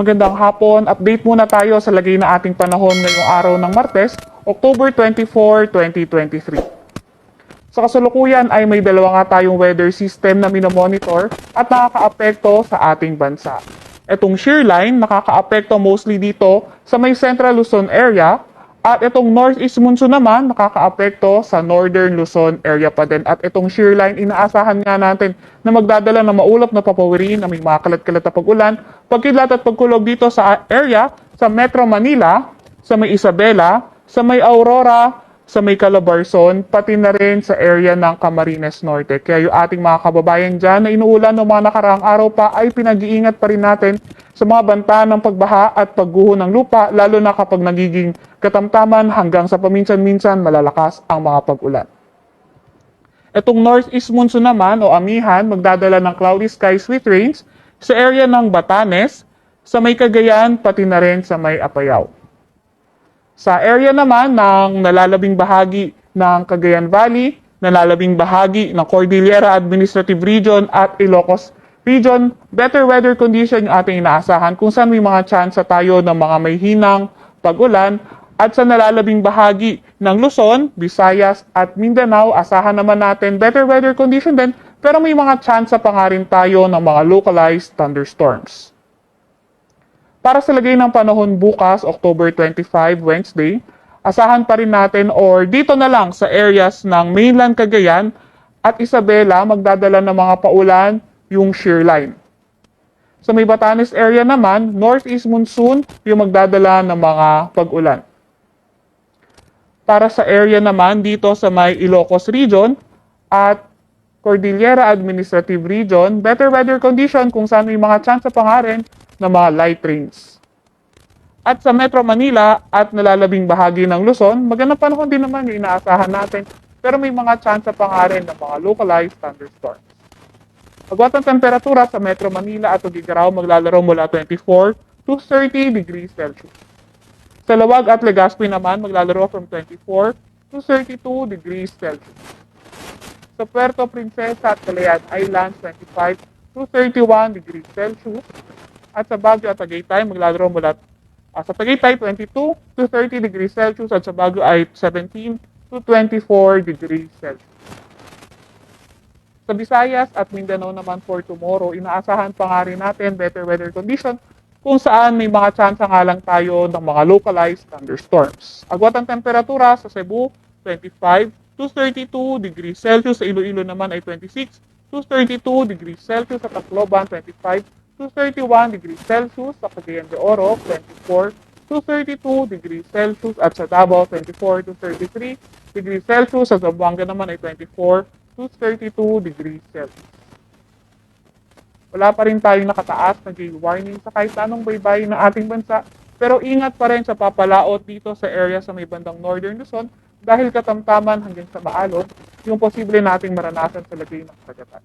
Magandang hapon. Update muna tayo sa lagay na ating panahon ngayong araw ng Martes, October 24, 2023. Sa kasalukuyan ay may dalawa nga tayong weather system na minomonitor at nakakaapekto sa ating bansa. Itong shear line nakakaapekto mostly dito sa may Central Luzon area at itong Northeast Monsoon naman nakakaapekto sa Northern Luzon area pa din. At itong shear line inaasahan nga natin na magdadala ng maulap na papawirin na may mga kalat-kalat na pag-ulan, pagkidlat at pagkulog dito sa area sa Metro Manila, sa may Isabela, sa may Aurora, sa may Calabarzon, pati na rin sa area ng Camarines Norte. Kaya yung ating mga kababayan dyan na inuulan ng mga nakaraang araw pa ay pinag-iingat pa rin natin sa mga banta ng pagbaha at pagguho ng lupa, lalo na kapag nagiging katamtaman hanggang sa paminsan-minsan malalakas ang mga pag-ulan. Itong northeast monsoon naman o amihan magdadala ng cloudy skies with rains sa area ng Batanes, sa may Cagayan, pati na rin sa may Apayao. Sa area naman ng nalalabing bahagi ng Cagayan Valley, nalalabing bahagi ng Cordillera Administrative Region at Ilocos Region, better weather condition yung ating inaasahan kung saan may mga chance tayo ng mga may hinang pag-ulan at sa nalalabing bahagi ng Luzon, Visayas at Mindanao, asahan naman natin better weather condition din pero may mga chance pa nga rin tayo ng mga localized thunderstorms. Para sa lagay ng panahon bukas, October 25, Wednesday, asahan pa rin natin or dito na lang sa areas ng mainland Cagayan at Isabela magdadala ng mga paulan yung shear line. Sa may Batanes area naman, northeast monsoon yung magdadala ng mga pag-ulan. Para sa area naman dito sa may Ilocos region at Cordillera Administrative Region, better weather condition kung saan may mga chance pa nga rin ng mga light rains. At sa Metro Manila at nalalabing bahagi ng Luzon, magandang panahon din naman yung inaasahan natin pero may mga chance pa nga rin ng mga localized thunderstorms. Agwat ang temperatura sa Metro Manila at Tugigaraw maglalaro mula 24 to 30 degrees Celsius. Sa Lawag at Legazpi naman maglalaro from 24 to 32 degrees Celsius. Sa Puerto Princesa at Calayan Islands 25 to 31 degrees Celsius. At sa Baguio at Tagaytay maglalaro mula ah, sa Tagaytay 22 to 30 degrees Celsius at sa Baguio ay 17 to 24 degrees Celsius. Sa Visayas at Mindanao naman for tomorrow, inaasahan pa nga rin natin better weather condition kung saan may mga chance nga lang tayo ng mga localized thunderstorms. Agwat ang temperatura sa Cebu, 25 to 32 degrees Celsius. Sa Iloilo naman ay 26 to 32 degrees Celsius. Sa Tacloban, 25 to 31 degrees Celsius. Sa Cagayan de Oro, 24 to 32 degrees Celsius. At sa Davao, 24 to 33 degrees Celsius. Sa Zamboanga naman ay 24 to 32 degrees Celsius. Wala pa rin tayong nakataas na gale warning sa kahit anong baybay ng ating bansa. Pero ingat pa rin sa papalaot dito sa area sa may bandang Northern Luzon dahil katamtaman hanggang sa maalon yung posible nating maranasan sa lagay ng sagatan.